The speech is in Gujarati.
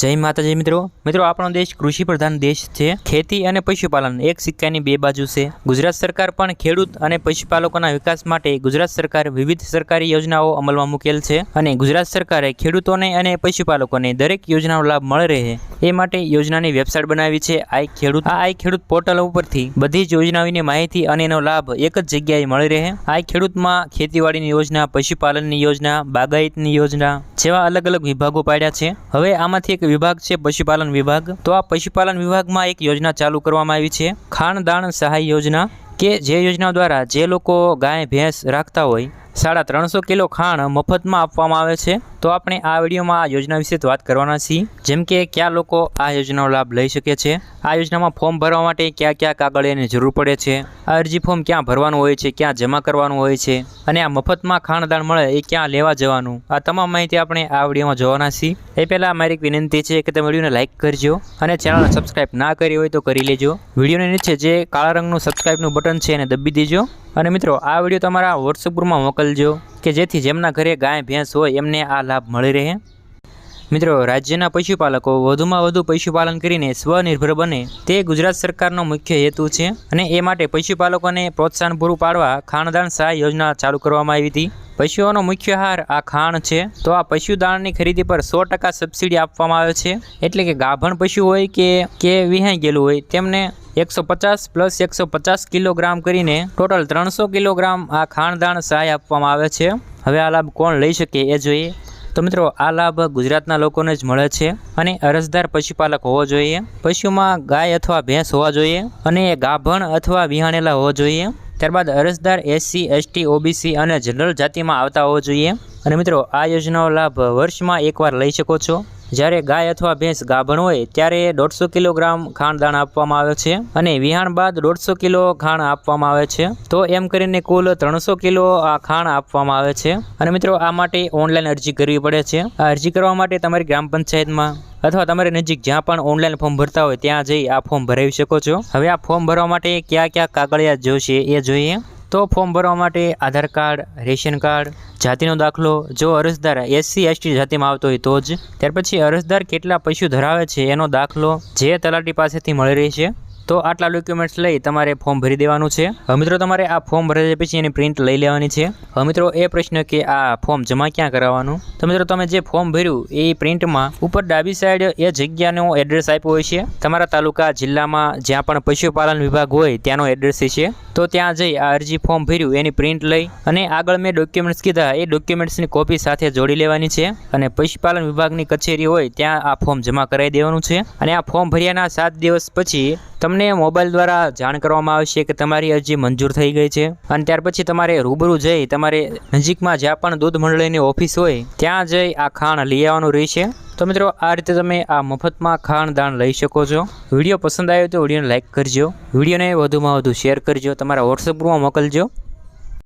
જય માતાજી મિત્રો. મિત્રો, આપણો દેશ કૃષિ પ્રધાન દેશ છે. ખેતી અને પશુપાલન એક સિક્કાની બે બાજુ છે. ગુજરાત સરકાર પણ ખેડૂત અને પશુપાલકોના વિકાસ માટે ગુજરાત સરકાર વિવિધ સરકારી યોજનાઓ અમલમાં મૂકેલ છે અને ગુજરાત સરકારે ખેડૂતોને અને પશુપાલકોને દરેક યોજનાનો લાભ મળે રહે. એ માટે યોજનાની વેબસાઇટ બનાવી છે આઈ ખેડૂત. આ આઈ ખેડૂત પોર્ટલ ઉપરથી બધી જ યોજનાઓની માહિતી અને એનો લાભ એક જ જગ્યાએ મળી રહે. આઈ ખેડૂતમાં ખેતીવાડીની યોજના, પશુપાલનની યોજના, બાગાયતની યોજના જેવા અલગ અલગ વિભાગો પાડ્યા છે. હવે આમાંથી એક વિભાગ છે, પશુપાલન વિભાગ. તો આ પશુપાલન વિભાગમાં એક યોજના ચાલુ કરવામાં આવી છે. ખાણદાણ સહાય યોજના કે જે યોજના દ્વારા જે લોકો ગાય, ભેંસ રાખતા હોય સાડા ત્રણસો કિલો ખાણ મફતમાં આપવામાં આવે છે. તો આપણે આ વિડીયોમાં આ યોજના વિશે વાત કરવાના છીએ. જેમ કે કયા લોકો આ યોજનાનો લાભ લઈ શકે છે. આ યોજનામાં ફોર્મ ભરવા માટે કયા કયા કાગળિયાની જરૂર પડે છે. આ અરજી ફોર્મ ક્યાં ભરવાનું હોય છે, ક્યાં જમા કરવાનું હોય છે અને આ મફતમાં ખાણદાણ મળે એ ક્યાં લેવા જવાનું. આ તમામ માહિતી આપણે આ વિડીયોમાં જોવાના છીએ. એ પહેલાં મારી એક વિનંતી છે કે તમે વિડીયોને લાઇક કરજો અને ચેનલને સબસ્ક્રાઇબ ના કરી હોય તો કરી લેજો. વિડીયોની નીચે જે કાળા રંગનું સબસ્ક્રાઇબનું બટન છે એને દબી દેજો. અને મિત્રો, આ વીડિયો તમારા વોટ્સઅપ ગ્રુપમાં મોકલજો કે જેથી જેમના ઘરે ગાય, ભેંસ હોય એમને આ લાભ મળી રહે. મિત્રો, રાજ્યના પશુપાલકો વધુમાં વધુ પશુપાલન કરીને સ્વનિર્ભર બને. તે ગુજરાત સરકારનો મુખ્ય હેતુ છે અને એ માટે પશુપાલકોને પ્રોત્સાહન પૂરું પાડવા ખાણદાન સહાય યોજના ચાલુ કરવામાં આવી હતી. પશુઓનો મુખ્ય આહાર આ ખાણ છે. તો આ પશુદાણની ખરીદી પર સો ટકા સબસિડી આપવામાં આવે છે. એટલે કે ગાભણ પશુ હોય કે કે વિહાઈ ગયેલું હોય તેમને એકસો પચાસ પ્લસ એકસો પચાસ કિલોગ્રામ કરીને ટોટલ ત્રણસો કિલોગ્રામ આ ખાણદાણ સહાય આપવામાં આવે છે. હવે આ લાભ કોણ લઈ શકે એ જોઈએ. તો મિત્રો, આ લાભ ગુજરાતના લોકોને જ મળે છે અને અરજદાર પશુપાલક હોવો જોઈએ. પશુમાં ગાય અથવા ભેંસ હોવા જોઈએ અને એ ગાભણ અથવા વિહાણેલા હોવા જોઈએ. ત્યારબાદ અરજદાર S C, S T, O B C અને જનરલ જાતિમાં આવતા હોવો જોઈએ. અને મિત્રો, આ યોજનાનો લાભ વર્ષમાં એકવાર લઈ શકો છો. જ્યારે ગાય અથવા ભેંસ ગાભણ હોય, ત્યારે દોઢસો કિલોગ્રામ ખાણદાણ આપવામાં આવે છે અને વિહાણ બાદ દોઢસો કિલો ખાણ આપવામાં આવે છે. તો એમ કરીને કુલ ત્રણસો કિલો આ ખાણ આપવામાં આવે છે. અને મિત્રો, આ માટે ઓનલાઈન અરજી કરવી પડે છે. આ અરજી કરવા માટે તમારી ગ્રામ પંચાયતમાં અથવા તમારી નજીક જ્યાં પણ ઓનલાઈન ફોર્મ ભરતા હોય, ત્યાં જઈ આ ફોર્મ ભરાવી શકો છો. હવે આ ફોર્મ ભરવા માટે કયા કયા કાગળિયાત જોશે એ જોઈએ. તો ફોર્મ ભરવા માટે આધાર કાર્ડ, રેશન કાર્ડ, જાતિનો દાખલો, જો અરજદાર એસસી એસટી જાતિમાં આવતો હોય તો જ. ત્યાર પછી અરજદાર કેટલા પશુ ધરાવે છે એનો દાખલો જે તલાટી પાસેથી મળી રહી છે. તો આટલા ડોક્યુમેન્ટ્સ લઈ તમારે ફોર્મ ભરી દેવાનું છે. હવે મિત્રો, તમારે આ ફોર્મ ભરાયા પછી એની પ્રિન્ટ લઈ લેવાની છે. હવે મિત્રો, એ પ્રશ્ન કે આ ફોર્મ જમા ક્યાં કરાવવાનું? તો મિત્રો, તમે જે ફોર્મ ભર્યું એ પ્રિન્ટમાં ઉપર ડાબી સાઈડ એ જગ્યાનો એડ્રેસ આપ્યો હોય છે. તમારા તાલુકા, જિલ્લામાં જ્યાં પણ પશુપાલન વિભાગ હોય ત્યાંનો એડ્રેસ છે. તો ત્યાં જઈ આ અરજી ફોર્મ ભર્યું, એની પ્રિન્ટ લઈ અને આગળ મેં ડોક્યુમેન્ટ્સ કીધા, એ ડોક્યુમેન્ટ્સની કોપી સાથે જોડી લેવાની છે અને પશુપાલન વિભાગની કચેરી હોય ત્યાં આ ફોર્મ જમા કરાવી દેવાનું છે. અને આ ફોર્મ ભર્યાના સાત દિવસ પછી તમને મોબાઈલ દ્વારા જાણ કરવામાં આવશે કે તમારી અરજી મંજૂર થઈ ગઈ છે. અને ત્યાર પછી તમારે રૂબરૂ જઈ તમારે નજીકમાં જ્યાં પણ દૂધ મંડળીની ઓફિસ હોય, ત્યાં જઈ આ ખાણ લઈ આવવાનું રહેશે. તો મિત્રો, આ રીતે તમે આ મફતમાં ખાણ દાણ લઈ શકો છો. વીડિયો પસંદ આવ્યો તો વિડીયોને લાઇક કરજો. વિડીયોને વધુમાં વધુ શેર કરજો. તમારા વોટ્સઅપ ગ્રુપમાં મોકલજો.